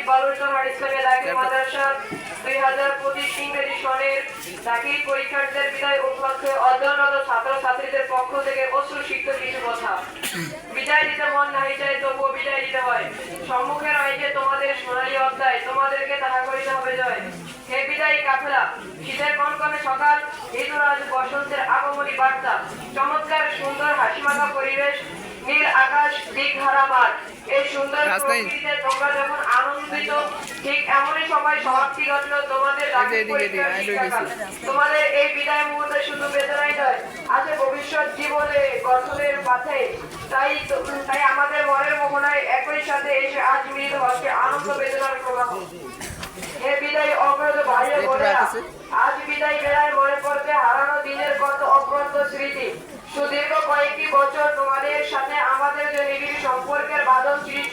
মসজিদ বালুরঘাট ইসলামিয়া দাখিল মাদ্রাসা দুই হাজার পঁচিশ ইংরেজি সনের দাখিল পরীক্ষার্থীদের বিদায় উপলক্ষে অধ্যয়নরত ছাত্র পক্ষ থেকে অশ্রু সিক্ত কিছু কথা। বিদায় দিতে মন নাই চাই, তবুও বিদায় দিতে হয়। সম্মুখে রয়েছে তোমাদের সোনালী অধ্যায়, তোমাদেরকে তাহা করিতে হবে জয়। হে বিদায়ী কাফেলা, শীতের কনকনে সকাল ঈদুল বসন্তের আগমনী বার্তা। চমৎকার সুন্দর হাসিমাখা পরিবেশ নীল আকাশ দিক হারা এই সুন্দর প্রকৃতিতে তোমরা যখন আনন্দিত ঠিক এমনই সময় সমাপ্তি ঘটল তোমাদের। তোমাদের এই বিদায় মুহূর্তে শুধু বেদনাই নয় আছে ভবিষ্যৎ জীবনে গঠনের পথে। তাই তাই আমাদের মনের মোহনায় একই সাথে এসে আজ মিলিত হচ্ছে আনন্দ বেদনার প্রবাহ। হে বিদায় অগ্রত ভাই ও আজ বিদায় বেলায় মনে পড়ছে হারানো দিনের কত অপ্রন্ত স্মৃতি সুদীর্ঘ কয়েকটি বছর তোমাদের সাথে আমাদের যে নিবিড় সম্পর্কের বাদল সৃষ্টি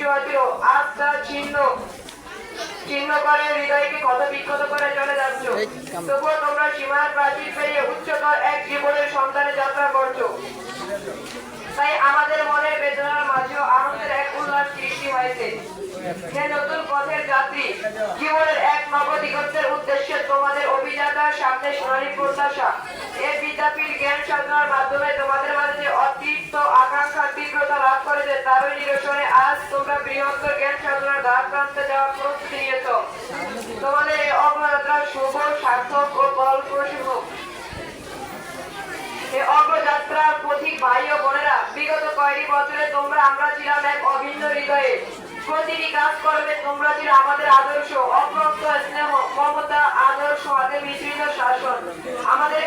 করে হৃদয়কে ক্ষত বিক্ষত করে চলে যাচ্ছ। তবুও তোমরা সীমার প্রাচীর পেরিয়ে উচ্চতর এক জীবনের সন্তানে যাত্রা করছ। তাই আমাদের মনের বেদনার মাঝেও আনন্দের এক উল্লাস সৃষ্টি হয়েছে। হে নতুন পথের যাত্রী জীবনের এক নবদিগন্তের উদ্দেশ্যে তোমাদের অভিযাত্রার সামনে সোনালী প্রত্যাশা। এই বিদ্যাপীঠ জ্ঞান সাধনার মাধ্যমে তোমাদের আজ তোমরা বৃহত্তর জ্ঞান সাধনার দ্বার প্রান্তে যাওয়ার প্রস্তুতি নিয়েছ। তোমাদের এই অগ্রযাত্রা শুভ, সার্থক ও ফলপ্রসূ হোক। এই অগ্রযাত্রার পথিক ভাই ও বোনেরা, বিগত কয়েকটি বছরে তোমরা, আমরা ছিলাম এক অভিন্ন হৃদয়ে। প্রতিটি কাজ করবে তোমরা ছিল আমাদের আদর্শ অপ্রন্ত স্নেহ, মমতা, আদর্শ, হাতে মিশ্রিত শাসন। আমাদেরকে